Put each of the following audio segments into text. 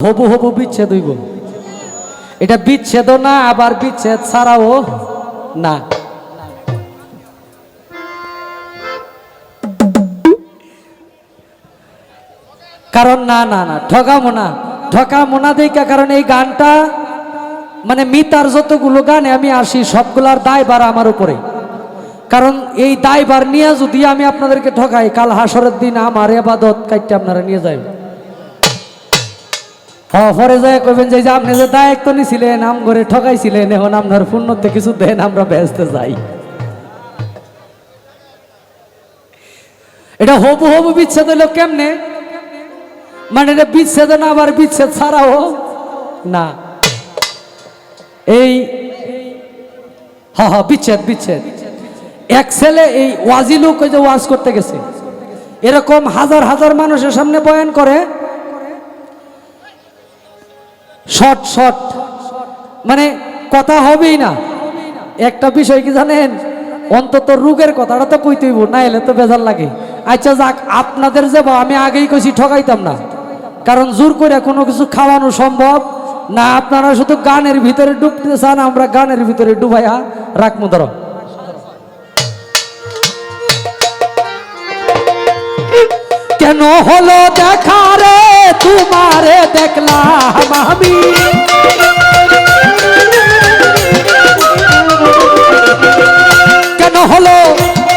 হবু হবু বিচ্ছেদ হইব। এটা বিচ্ছেদও না, আবার বিচ্ছেদ ছাড়াও না। কারণ না না না ঠকামো না। ঠকামো না দেখা, কারণ এই গানটা মানে মিতার যতগুলো গানে, আমি আসি সবগুলার দায়ভার আমার উপরে। কারণ এই দায়ভার নিয়ে যদি আমি আপনাদেরকে ঠকাই কাল হাসরের দিন আমার এবাদত কাইটে আপনারা নিয়ে যাবেন পরে যায় কইবেন যে, আপনি যে দায়িত্ব নিছিলেন, আম করে ঠকাইছিলেন, এখন আপনার পুণ্যতে কিছু দেন, আমরা বেচতে যাই। এটা হবু হবু বিচ্ছেদ হইল কেমনে? মানে এটা বিচ্ছেদ না, আবার বিচ্ছেদ ছাড়াও না। এই হ হ, বিচ্ছেদ বিচ্ছেদ। এক ছেলে এই ওয়াজি লোক ওই যে ওয়াজ করতে গেছে। এরকম হাজার হাজার মানুষের সামনে বয়ান করে শর্ট শর্ট মানে কথা হবেই না। একটা বিষয় কি জানেন? অন্তত রোগের কথাটা তো কইতেইব না এলে তো বেজার লাগে। আচ্ছা যাক, আপনাদের যে বা, আমি আগেই কইছি, ঠকাইতাম না। কারণ জোর করে কোনো কিছু খাওয়ানো সম্ভব না। আপনারা শুধু গানের ভিতরে ডুবতে চান, আমরা গানের ভিতরে ডুবাইয়া রাখব ধরো। কেন হলো দেখা রে? তোমারে দেখলাম আমি। কেন হলো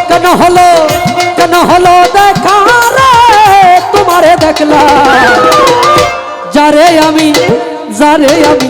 কেন হলো কেন হলো দেখা রে? তোমারে দেখলাম। যারে আমি যারে আমি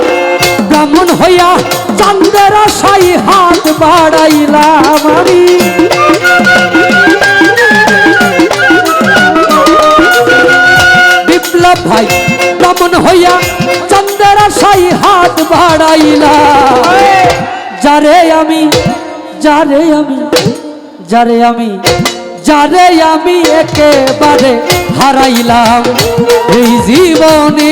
ব্রাহ্মণ হইয়া চান্দের আশাই হাত বাড়াইলাম আমি। বিপ্লব ভাই ব্রাহ্মণ হইয়া চান্দের আশাই হাত বাড়াইলাম? যারে আমি যারে আমি যারে আমি যারে আমি একেবারে হারাইলাম এই জীবনে।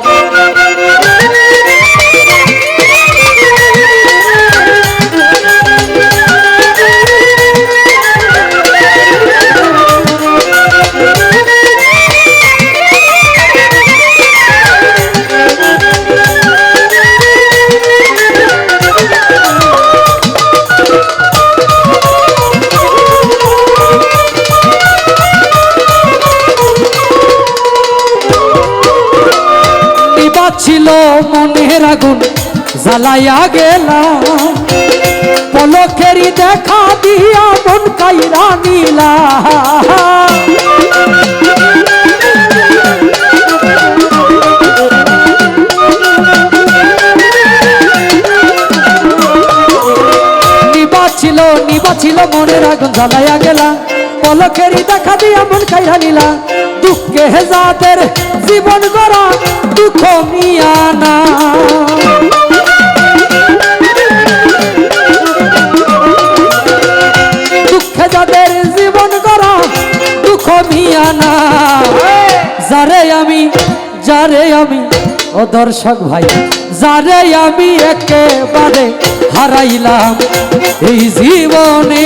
মনের আগুন জ্বালাইয়া গেলা পলকেরই দেখা দিয়া মন কাইরা নিলা নিবা ছিল নিবা ছিল, মনের আগুন জ্বালাইয়া গেলা পলকেরই দেখা দিয়া মন কাইরা নিলা দুঃখে হেজাদের জীবন গড়া, দুঃখ মিয়ানা দুঃখে যাদের জীবন গড়া, দুঃখ মিয়ানা যারে আমি যারে আমি, ও দর্শক ভাই, যারে আমি একেবারে হারাইলাম এই জীবনে।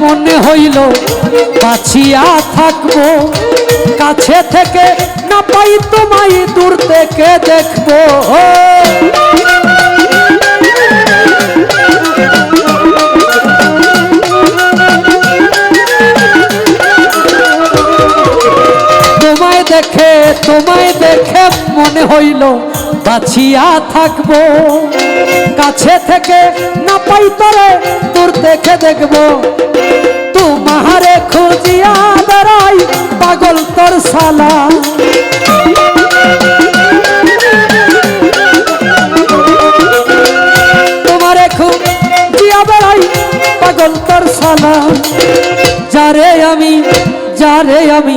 মনে হইল, বাঁচিয়া থাকব। কাছে থেকে না পাই তোমায়, দূর থেকে দেখব। তোমায় দেখে, তোমায় হইল বাঁচিয়া থাকব। কাছে থেকে না পাই তরে, দূর থেকে দেখব। তোমারে খুঁজিয়া দাঁড়াই পাগল তোর সালা তোমারে খুঁজিয়া বেড়াই পাগল তোর সালা যারে আমি যারে আমি